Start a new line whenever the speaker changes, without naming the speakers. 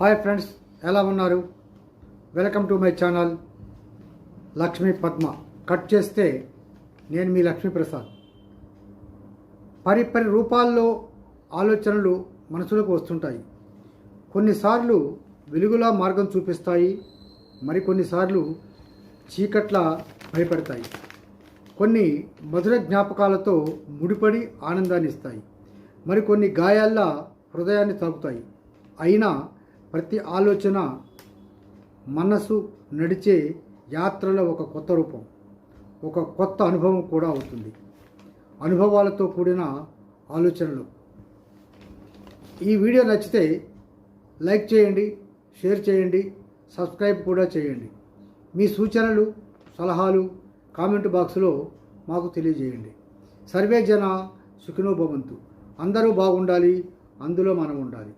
Hi friends ఎలా ఉన్నారు? Welcome to my channel Lakshmi Padma. Cut చేస్తే నేను మీ లక్ష్మీప్రసాద్ పరిపరి రూపాల్లో ఆలోచనలు మనసులకు వస్తుంటాయి. కొన్నిసార్లు వెలుగులా మార్గం చూపిస్తాయి మరికొన్నిసార్లు చీకట్ల భయపడతాయి. కొన్ని మధుర జ్ఞాపకాలతో ముడిపడి ఆనందాన్ని ఇస్తాయి మరికొన్ని గాయాల్లా హృదయాన్ని తాకుతాయి. అయినా ప్రతి ఆలోచన మనసు నడిచే యాత్రలో ఒక కొత్త రూపం ఒక కొత్త అనుభవం కూడా అవుతుంది. అనుభవాలతో కూడిన ఆలోచనలు. ఈ వీడియో నచ్చితే లైక్ చేయండి షేర్ చేయండి సబ్స్క్రైబ్ కూడా చేయండి. మీ సూచనలు సలహాలు కామెంట్ బాక్స్లో మాకు తెలియజేయండి. సర్వే జన సుఖినోభవంతు అందరూ బాగుండాలి అందులో మనం ఉండాలి.